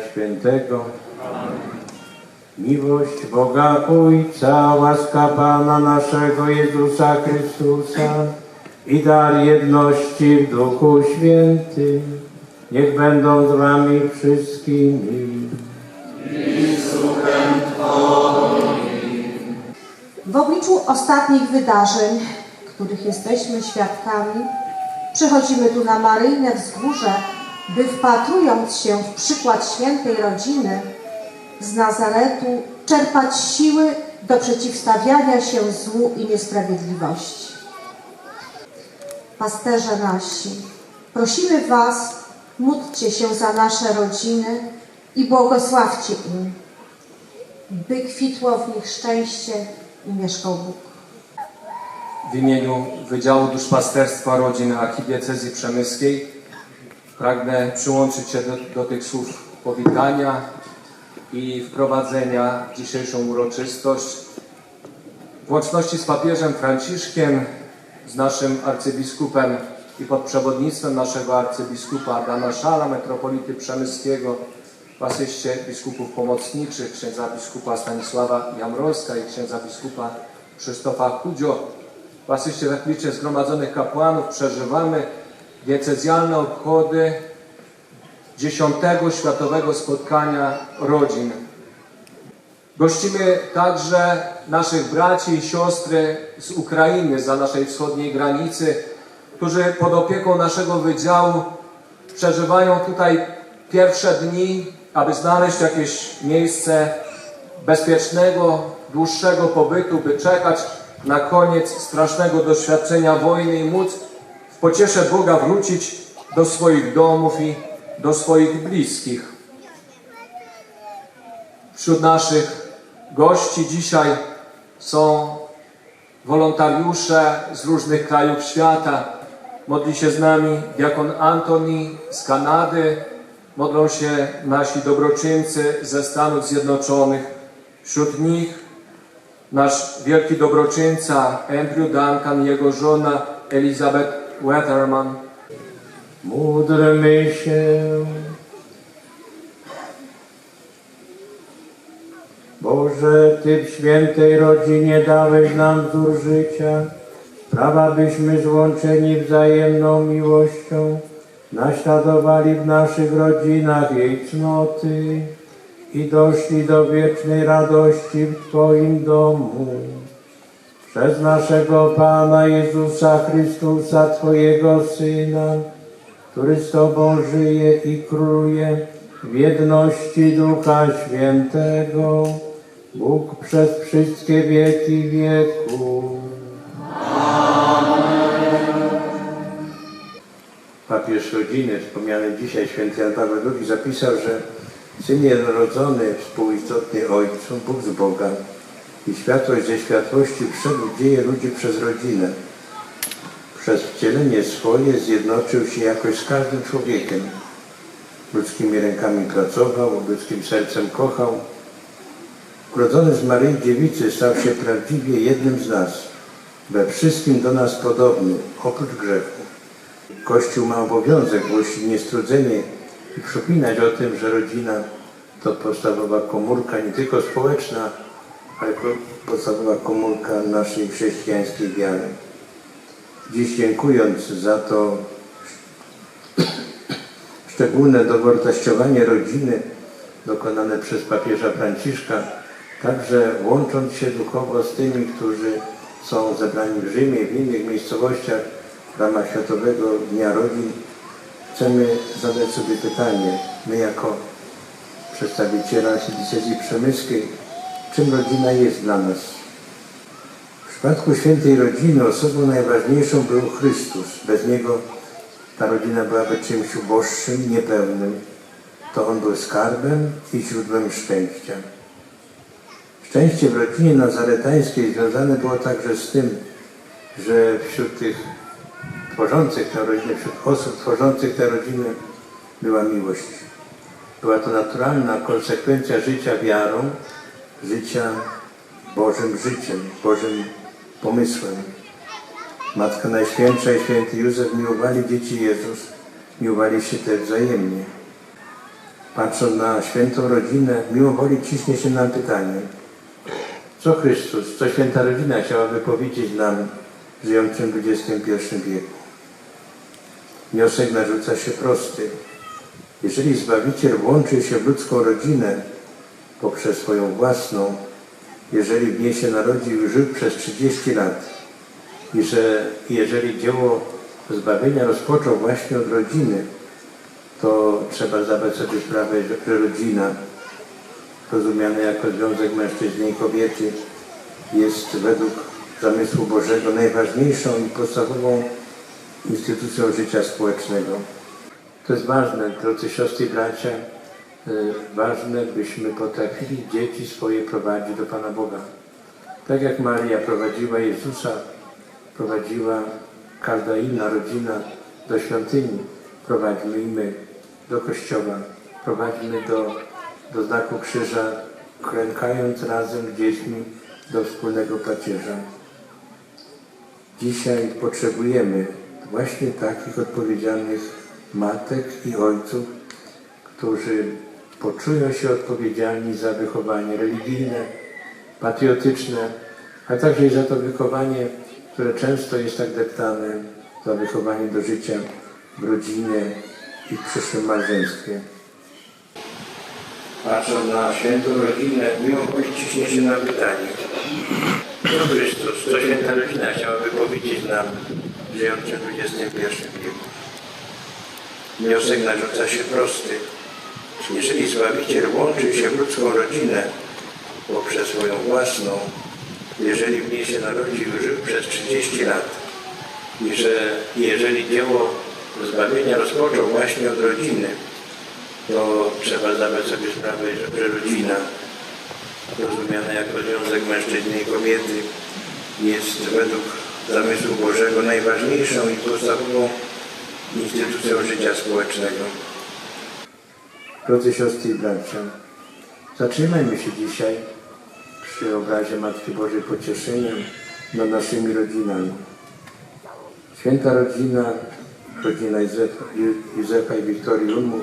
I Świętego. Miłość Boga Ojca, łaska Pana naszego Jezusa Chrystusa i dar jedności w Duchu Świętym. Niech będą z wami wszystkimi. W obliczu ostatnich wydarzeń, których jesteśmy świadkami, przychodzimy tu na Maryjne Wzgórze, by wpatrując się w przykład świętej rodziny z Nazaretu, czerpać siły do przeciwstawiania się złu i niesprawiedliwości. Pasterze nasi, prosimy Was, módlcie się za nasze rodziny i błogosławcie im, by kwitło w nich szczęście i mieszkał Bóg. W imieniu Wydziału Duszpasterstwa Rodzin Archidiecezji Przemyskiej pragnę przyłączyć się do, do tych słów powitania i wprowadzenia w dzisiejszą uroczystość w łączności z papieżem Franciszkiem, z naszym arcybiskupem i pod przewodnictwem naszego arcybiskupa Adama Szala, metropolity przemyskiego, w asyście biskupów pomocniczych, księdza biskupa Stanisława Jamrolska i księdza biskupa Krzysztofa Chudzio, w asyście tak zgromadzonych kapłanów przeżywamy diecezjalne obchody dziesiątego Światowego Spotkania Rodzin. Gościmy także naszych braci i siostry z Ukrainy, za naszej wschodniej granicy, którzy pod opieką naszego wydziału przeżywają tutaj pierwsze dni, aby znaleźć jakieś miejsce bezpiecznego, dłuższego pobytu, by czekać na koniec strasznego doświadczenia wojny i móc w pociesze Boga wrócić do swoich domów i do swoich bliskich. Wśród naszych gości dzisiaj są wolontariusze z różnych krajów świata. Modli się z nami diakon Antoni z Kanady, modlą się nasi dobroczyńcy ze Stanów Zjednoczonych. Wśród nich nasz wielki dobroczyńca Andrew Duncan jego żona Elizabeth Weatherman. Módlmy się. Boże, Ty w świętej rodzinie dałeś nam wzór życia, prawa byśmy złączeni wzajemną miłością, naśladowali w naszych rodzinach jej cnoty i doszli do wiecznej radości w Twoim domu. Przez naszego Pana Jezusa Chrystusa, Twojego Syna, który z Tobą żyje i króluje w jedności Ducha Świętego, Bóg przez wszystkie wieki wieków. Papież rodziny, wspomniany dzisiaj święty Jan Paweł II, zapisał, że Syn jednorodzony, współistotny Ojcu, Bóg z Boga i światłość ze światłości wszedł dzieje ludzi przez rodzinę. Przez wcielenie swoje zjednoczył się jakoś z każdym człowiekiem. Ludzkimi rękami pracował, ludzkim sercem kochał. Urodzony z Maryi Dziewicy stał się prawdziwie jednym z nas, we wszystkim do nas podobny, oprócz grzechu. Kościół ma obowiązek głosić niestrudzenie i przypominać o tym, że rodzina to podstawowa komórka nie tylko społeczna, ale podstawowa komórka naszej chrześcijańskiej wiary. Dziś dziękując za to szczególne dowartościowanie rodziny dokonane przez papieża Franciszka, także łącząc się duchowo z tymi, którzy są zebrani w Rzymie, w innych miejscowościach w ramach Światowego Dnia Rodzin, chcemy zadać sobie pytanie, my jako przedstawiciele archidiecezji przemyskiej, czym rodzina jest dla nas? W przypadku świętej rodziny osobą najważniejszą był Chrystus. Bez Niego ta rodzina byłaby czymś uboższym, niepełnym. To On był skarbem i źródłem szczęścia. Szczęście w rodzinie nazaretańskiej związane było także z tym, że wśród tych tworzących tę rodzinę, wśród osób tworzących tę rodzinę była miłość. Była to naturalna konsekwencja życia wiarą, życia Bożym życiem, Bożym pomysłem. Matka Najświętsza i święty Józef miłowali dzieci Jezus, miłowali się też wzajemnie. patrząc na świętą rodzinę, mimo woli ciśnie się nam pytanie, co Chrystus, co święta rodzina chciałaby powiedzieć nam, żyjącym w XXI wieku? Wniosek narzuca się prosty. Jeżeli Zbawiciel włączy się w ludzką rodzinę poprzez swoją własną, jeżeli w niej się narodził i żył przez 30 lat i że jeżeli dzieło zbawienia rozpoczął właśnie od rodziny, to trzeba zdawać sobie sprawę, że rodzina, rozumiana jako związek mężczyzny i kobiety, jest według zamysłu Bożego najważniejszą i podstawową instytucją życia społecznego. To jest ważne, drodzy siostry i bracia, ważne, byśmy potrafili dzieci swoje prowadzić do Pana Boga. Tak jak Maria prowadziła Jezusa, prowadziła każda inna rodzina do świątyni, prowadźmy i my do kościoła, prowadźmy do, do znaku krzyża, klękając razem z dziećmi do wspólnego pacierza. Dzisiaj potrzebujemy właśnie takich odpowiedzialnych matek i ojców, którzy poczują się odpowiedzialni za wychowanie religijne, patriotyczne, a także i za to wychowanie, które często jest tak deptane, za wychowanie do życia w rodzinie i w przyszłym małżeństwie. Patrząc na świętą rodzinę, woli ciśnie się na pytanie, co Chrystus, co święta rodzina chciałaby powiedzieć nam, żyjącym w XXI wieku? Wniosek narzuca się prosty. Jeżeli Zbawiciel łączy się w ludzką rodzinę poprzez swoją własną, jeżeli w niej się narodził żył przez 30 lat i że jeżeli dzieło zbawienia rozpoczął właśnie od rodziny, to trzeba zdawać sobie sprawę, że rodzina, rozumiana jako związek mężczyzny i kobiety, jest według zamysłu Bożego najważniejszą i podstawową instytucją życia społecznego. Drodzy siostry i bracia, zatrzymajmy się dzisiaj przy obrazie Matki Bożej Pocieszeniem nad naszymi rodzinami. Święta rodzina, rodzina Józefa, Józefa i Wiktorii Ulmów,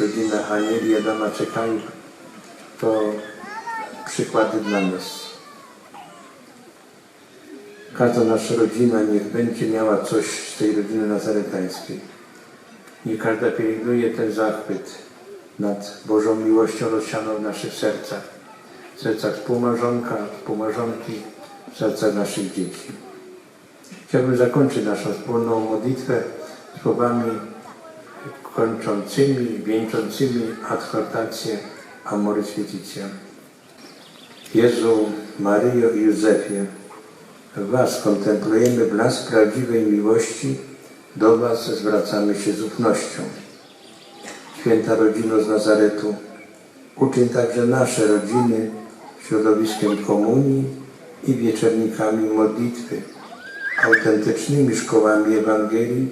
rodzina Anieli i Adama Czekajów, to przykłady dla nas. Każda nasza rodzina niech będzie miała coś z tej rodziny nazaretańskiej. Niech każda pielęgnuje ten zachwyt nad Bożą miłością rozsianą w naszych sercach. W sercach współmałżonka, współmałżonki, w sercach naszych dzieci. Chciałbym zakończyć naszą wspólną modlitwę słowami kończącymi, wieńczącymi adhortację Amoris Laetitia. Jezu, Maryjo i Józefie, Was kontemplujemy blask prawdziwej miłości, do Was zwracamy się z ufnością. Święta rodzino z Nazaretu, uczyń także nasze rodziny środowiskiem komunii i wieczernikami modlitwy, autentycznymi szkołami Ewangelii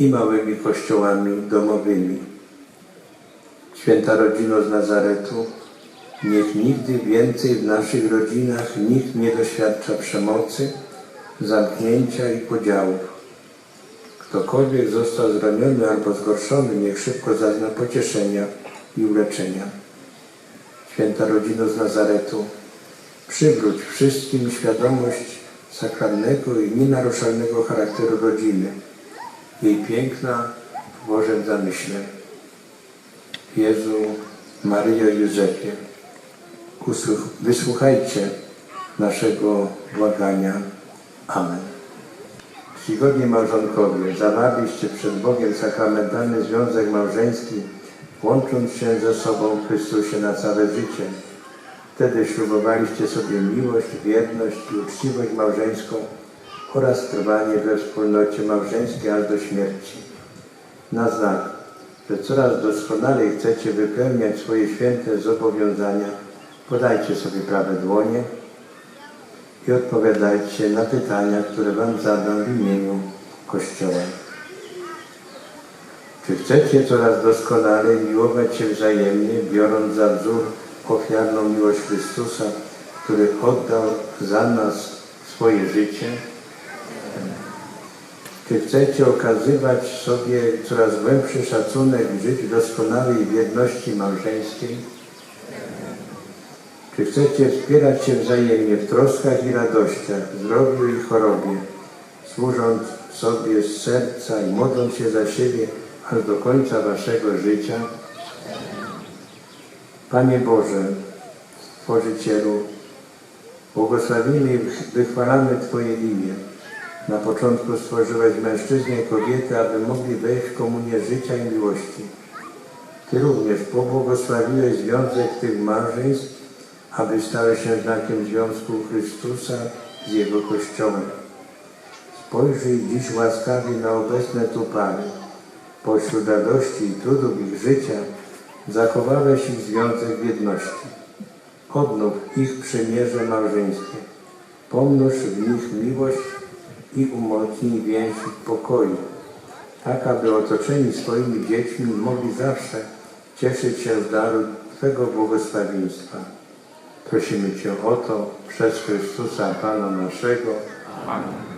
i małymi kościołami domowymi. Święta rodzino z Nazaretu, niech nigdy więcej w naszych rodzinach nikt nie doświadcza przemocy, zamknięcia i podziałów. Ktokolwiek został zraniony albo zgorszony, niech szybko zazna pocieszenia i uleczenia. Święta rodzino z Nazaretu, przywróć wszystkim świadomość sakralnego i nienaruszalnego charakteru rodziny, jej piękna w Bożym zamyśle. Jezu, Maryjo Józefie, wysłuchajcie naszego błagania. Amen. Czcigodni małżonkowie, zawarliście przed Bogiem sakramentalny związek małżeński, łącząc się ze sobą w Chrystusie na całe życie. Wtedy ślubowaliście sobie miłość, wierność i uczciwość małżeńską oraz trwanie we wspólnocie małżeńskiej aż do śmierci. Na znak, że coraz doskonalej chcecie wypełniać swoje święte zobowiązania, podajcie sobie prawe dłonie i odpowiadajcie na pytania, które Wam zadam w imieniu Kościoła. Czy chcecie coraz doskonalej miłować się wzajemnie, biorąc za wzór ofiarną miłość Chrystusa, który oddał za nas swoje życie? Czy chcecie okazywać sobie coraz głębszy szacunek w doskonałej wierności małżeńskiej? Czy chcecie wspierać się wzajemnie w troskach i radościach, zdrowiu i chorobie, służąc sobie z serca i modląc się za siebie aż do końca waszego życia? Panie Boże, Stworzycielu, błogosławimy i wychwalamy Twoje imię. Na początku stworzyłeś mężczyznę i kobietę, aby mogli wejść w komunię życia i miłości. Ty również pobłogosławiłeś związek tych małżeństw, aby stały się znakiem związku Chrystusa z Jego Kościołem. Spojrzyj dziś łaskawie na obecne tu pary. Pośród radości i trudów ich życia zachowałeś ich związek w jedności. Odnów ich przymierze małżeńskie. Pomnóż w nich miłość i umocnij więź pokoju, tak aby otoczeni swoimi dziećmi mogli zawsze cieszyć się z daru Twego błogosławieństwa. Prosimy Cię o to przez Chrystusa Pana naszego. Amen.